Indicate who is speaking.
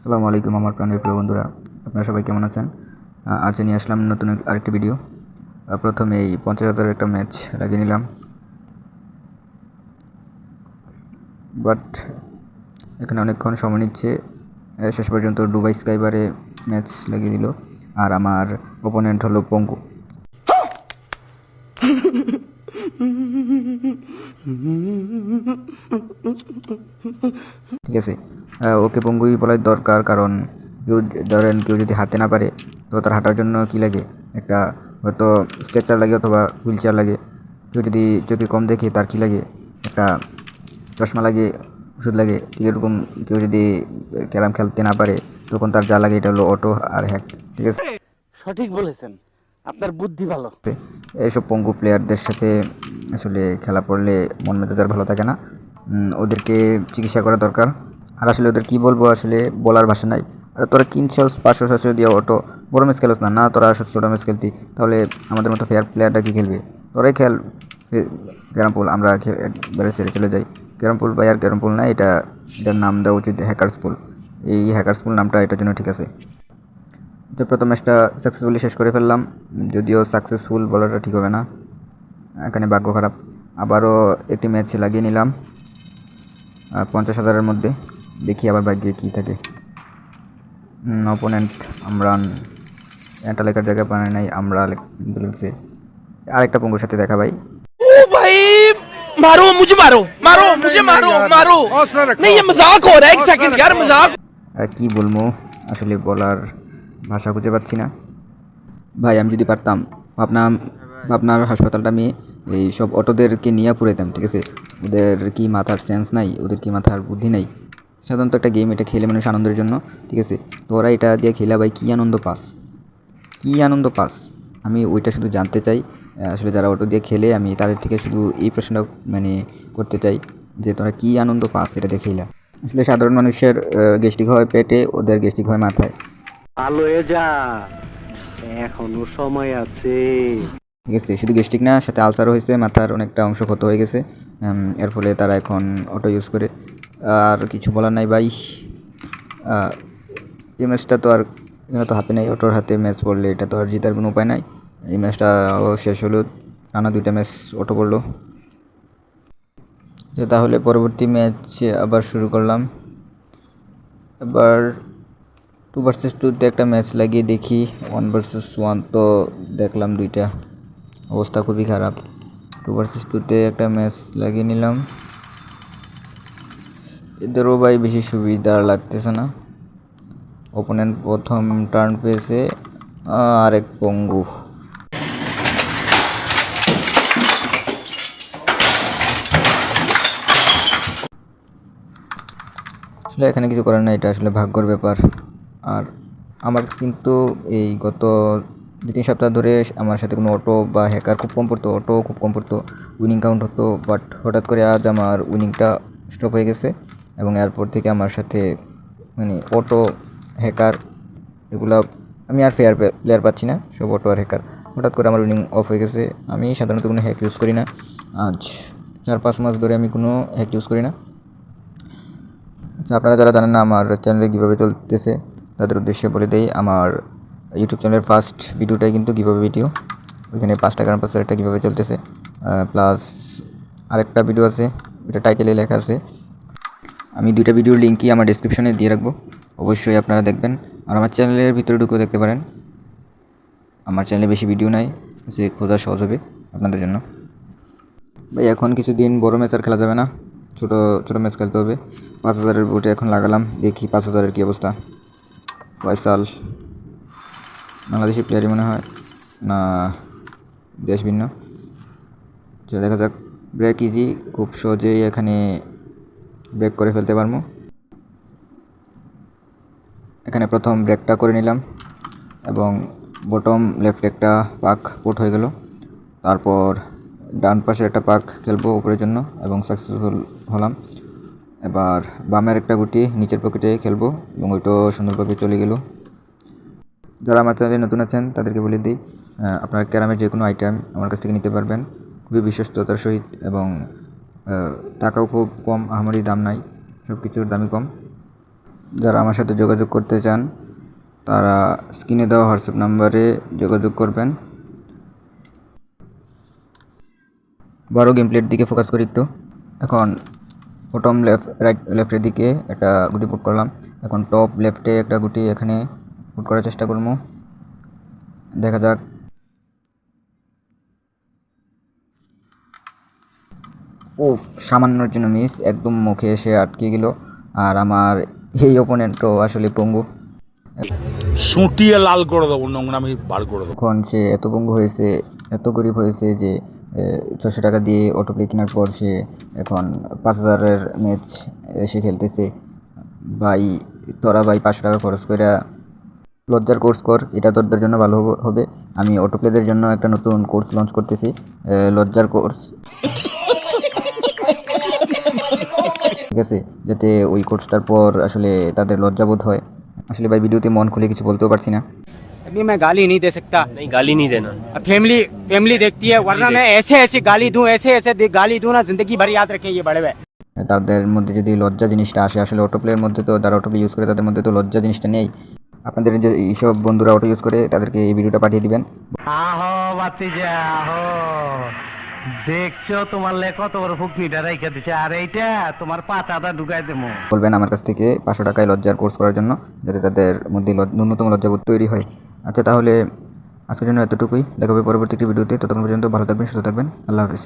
Speaker 1: আসসালামু আলাইকুম আমার প্রাণের প্রিয় বন্ধুরা। আপনারা সবাই কেমন আছেন? আজ নিয়ে আসলাম নতুন আরেকটি ভিডিও প্রথমে এই পঞ্চাশ হাজারের একটা ম্যাচ লাগিয়ে নিলাম। বাট এখানে অনেকক্ষণ সময় নিচ্ছে। শেষ পর্যন্ত ডুবাই স্কাইবারে ম্যাচ লাগিয়ে দিল। আর আমার ওপোনেন্ট হলো পঙ্গু। ঠিক আছে? ওকে পঙ্গুই বলার দরকার কারণ কেউ ধরেন কেউ যদি হাঁটতে না পারে তো তার হাঁটার জন্য কি লাগে? একটা হয়তো স্ট্রেচার লাগে অথবা হুইল চেয়ার লাগে। কেউ যদি চোখে কম দেখে তার কি লাগে? একটা চশমা লাগে ওষুধ লাগে ঠিক এরকম কেউ যদি ক্যারাম খেলতে না পারে তখন তার যা লাগে এটা হলো অটো আর হ্যাক ঠিক আছে?
Speaker 2: সঠিক বলেছেন। আপনার বুদ্ধি ভালো।
Speaker 1: এইসব পঙ্গু প্লেয়ারদের সাথে আসলে খেলা পড়লে মন মেজাজ আর ভালো থাকে না। ওদেরকে চিকিৎসা করা দরকার। আর আসলে ওদের কি বলব, আসলে বলার ভাষা নাই। আর তোরা কিনছস পাঁচশো সাতশো দিয়ে অটো, বড় ম্যাচ খেলোস না না তোরা আসো ছোটো ম্যাচ খেলতি, তাহলে আমাদের মতো ফেয়ার প্লেয়ারটা কি খেলবে? তোরাই খেল ক্যারাম পুল আমরা একবারে সেরে চলে যাই। ক্যারাম পুল বা আর ক্যারাম পুল না, এটা, এটার নাম দেওয়া উচিত হ্যাকার্স পুল এই হ্যাকার্স পুল নামটা এটার জন্য ঠিক আছে। তো প্রথম ম্যাচটা সাকসেসফুলি শেষ করে ফেললাম, যদিও সাকসেসফুল বলাটা ঠিক হবে না, এখানে ভাগ্য খারাপ। আবারও একটি ম্যাচ লাগিয়ে নিলাম পঞ্চাশ হাজারের মধ্যে। দেখি আবার ভাগ্যে কী থাকে অপোনেন্ট আমরান একটা লেখার জায়গায় বানায় নাই আমরা লিখছে আরেকটা পঙ্গুর সাথে দেখা ভাই
Speaker 3: ओ भाई मारो मुझे मारो मारो मुझे मारो मारो नहीं ये मजाक हो रहा है एक सेकंड यार मजाक
Speaker 1: আর কি বলবো আসলে বলার ভাষা খুঁজে পাচ্ছি না ভাই আমি যদি পারতাম ভাবনাম ভাবনার হাসপাতালটা আমি এই সব অটোদেরকে নিয়ে পুরাইতাম ঠিক আছে ওদের কি মাথার সেন্স নাই ওদের কি মাথার বুদ্ধি নাই সাধারণত একটা গেম এটা খেলে মানুষ আনন্দের জন্য ঠিক আছে? তো ওরা এটা দিয়ে খেলা ভাই কী আনন্দ পাস? কী আনন্দ পাস? আমি ওইটা শুধু জানতে চাই। আসলে যারা অটো দিয়ে খেলে আমি তাদের থেকে শুধু এই প্রশ্নটা মানে করতে চাই যে তোরা কী আনন্দ পাস এটা দেখেইলা আসলে সাধারণ মানুষের গেস্টিক হয় পেটে ওদের গেস্টিক হয় মাথায়।
Speaker 2: ভালো হয়ে যা এখনও সময় আছে।
Speaker 1: ঠিক আছে শুধু গেস্টিক না সাথে আলসারও হয়েছে মাথার অনেকটা অংশ ক্ষত হয়ে গেছে। এর ফলে তারা এখন অটো ইউজ করে। আর কিছু বলার নাই ভাই। এই ম্যাচটা তো আর তো হাতে নেই অটোর হাতে ম্যাচ পড়লে এটা তো আর জেতার কোনো উপায় নাই। এই ম্যাচটা শেষ হলো টানা দুইটা ম্যাচ অটো পড়ল। আচ্ছা, তাহলে পরবর্তী ম্যাচ আবার শুরু করলাম। এবার টু ভার্সেস টুতে একটা ম্যাচ লাগিয়ে দেখি ওয়ান ভার্সেস ওয়ান তো দেখলাম দুইটা। অবস্থা খুবই খারাপ। টু ভার্সেস টুতে একটা ম্যাচ লাগিয়ে নিলাম। এদেরও ভাই বেশি সুবিধা লাগতেছে না। ওপোনেন্ট প্রথম টার্ন পেয়েছে, আরেক পঙ্গু। আসলে এখানে কিছু করার নাই, এটা আসলে ভাগ্যর ব্যাপার। আর আমার কিন্তু এই গত দু তিন সপ্তাহ ধরে আমার সাথে কোনো অটো বা হ্যাকার খুব কম পড়তো অটো খুব কম পড়তো উইনিং কাউন্ট হতো বাট হঠাৎ করে আজ আমার উইনিংটা স্টপ হয়ে গেছে। এবং এরপর থেকে আমার সাথে মানে অটো হ্যাকার এগুলো, আমি আর ফেয়ার প্লেয়ার পাচ্ছি না, সব অটো আর হ্যাকার হঠাৎ করে আমার উইনিং অফ হয়ে গেছে। আমি সাধারণত কোনো হ্যাক ইউজ করি না। আজ চার, পাঁচ মাস ধরে আমি কোনো হ্যাক ইউজ করি না। আচ্ছা আপনারা যারা জানেন না, আমার চ্যানেলে কীভাবে চলতেছে, তাদের উদ্দেশ্যে বলে দেই, আমার ইউটিউব চ্যানেলের ফার্স্ট ভিডিওটাই কিন্তু কীভাবে ভিডিও ওইখানে পাঁচ টাকার পাঁচের একটা কীভাবে চলতেছে। প্লাস আরেকটা ভিডিও আছে এটা টাইটেলে লেখা আছে। আমি দুইটা ভিডিওর লিঙ্কই আমার ডিসক্রিপশনে দিয়ে রাখব। অবশ্যই আপনারা দেখবেন। আর আমার চ্যানেলের ভিতরে ঢুকেও দেখতে পারেন। আমার চ্যানেলে বেশি ভিডিও নাই, যে খোঁজা সহজ হবে আপনাদের জন্য। ভাই, এখন কিছুদিন বড় ম্যাচ আর খেলা যাবে না। ছোটো ছোটো ম্যাচ খেলতে হবে। পাঁচ হাজারের বুটে এখন লাগালাম। দেখি পাঁচ হাজারের কী অবস্থা। ফয়সাল। বাংলাদেশি প্লেয়ারই মনে হয়। না, দেশ ভিন্ন। দেখা যাক। ব্রেক ইজি খুব সহজেই এখানে ব্রেক করে ফেলতে পারব এখানে প্রথম ব্রেকটা করে নিলাম এবং বটম লেফট একটা পাক পোট হয়ে গেল। তারপর ডান পাশে একটা পাক খেলব উপরের জন্য এবং সাকসেসফুল হলাম। এবার বামের একটা গুটি নিচের পকেটে খেলব এবং ওইটাও সুন্দরভাবে চলে গেল। যারা আমার চ্যানেলে নতুন আছেন, তাদেরকে বলে দিই আপনার ক্যারামের যে কোনো আইটেম আমার কাছ থেকে নিতে পারবেন। খুবই বিশ্বস্ততার সহিত এবং টাকাও খুব কম আহামরি দাম নাই সব কিছুর দামই কম। যারা আমার সাথে যোগাযোগ করতে চান, তারা স্ক্রিনে দেওয়া হোয়াটসঅ্যাপ নাম্বারে যোগাযোগ করবেন। বড় গেম প্লের দিকে ফোকাস করি একটু। এখন বটম লেফট রাইট লেফটের দিকে একটা গুটি পুট করলাম। এখন টপ লেফটে একটা গুটি এখানে পুট করার চেষ্টা করব। দেখা যাক ও সামান্যর জন্য মিস একদম মুখে এসে আটকে গেল। আর আমার এই ওপোনেন্টও আসলে পঙ্গু।
Speaker 4: সুটিয়ে লাল করে দেবো নোংরামি বার করে দেবো।
Speaker 1: এখন সে এত পঙ্গু হয়েছে এত গরিব হয়েছে যে ছশো টাকা দিয়ে অটো প্লে কেনার পর সে এখন পাঁচ হাজারের ম্যাচ এসে খেলতেছে। ভাই তোরা ভাই পাঁচশো টাকা খরচ করে লজ্জার কোর্স কর এটা তোদের জন্য ভালো হবে আমি অটো প্লেদের জন্য একটা নতুন কোর্স লঞ্চ করতেছি লজ্জার কোর্স ঠিক আছে যাতে ওই কোর্সটার পর আসলে তাদের লজ্জাবোধ হয় আসলে ভাই ভিডিওতে মন খুলে কিছু বলতেও পারছি না
Speaker 5: अभी मैं गाली नहीं दे सकता
Speaker 6: नहीं गाली नहीं देना
Speaker 5: अब फैमिली फैमिली देखती है वरना मैं ऐसे ऐसे गाली दूं ऐसे ऐसे दे- गाली दूं ना जिंदगी भर याद रखें ये बड़े हुए
Speaker 1: তাদের মধ্যে যদি লজ্জা জিনিসটা আসে আসলে অটো প্লের মধ্যে তো যারা অটো প্লে ইউজ করে তাদের মধ্যে তো লজ্জা জিনিসটা নেই আপনাদের যে এইসব বন্ধুরা অটো ইউজ করে তাদেরকে এই ভিডিওটা পাঠিয়ে দিবেন
Speaker 2: আহো বাতিজা আহো দেখছ তোমার লে কত বড় ফুকনিটা রেখে দিছে, আর এইটা তোমার পাতাটা ঢুকাই দেবো।
Speaker 1: বলবেন আমার কাছ থেকে পাঁচশো টাকায় লজ্জার কোর্স করার জন্য, যাতে তাদের মধ্যে ন্যূনতম লজ্জাবোধ তৈরি হয়। আচ্ছা তাহলে আজকের জন্য এতটুকুই। দেখাবে পরবর্তী একটি ভিডিওতে। ততক্ষণ পর্যন্ত ভালো থাকবেন, সুস্থ থাকবেন। আল্লাহ হাফিজ।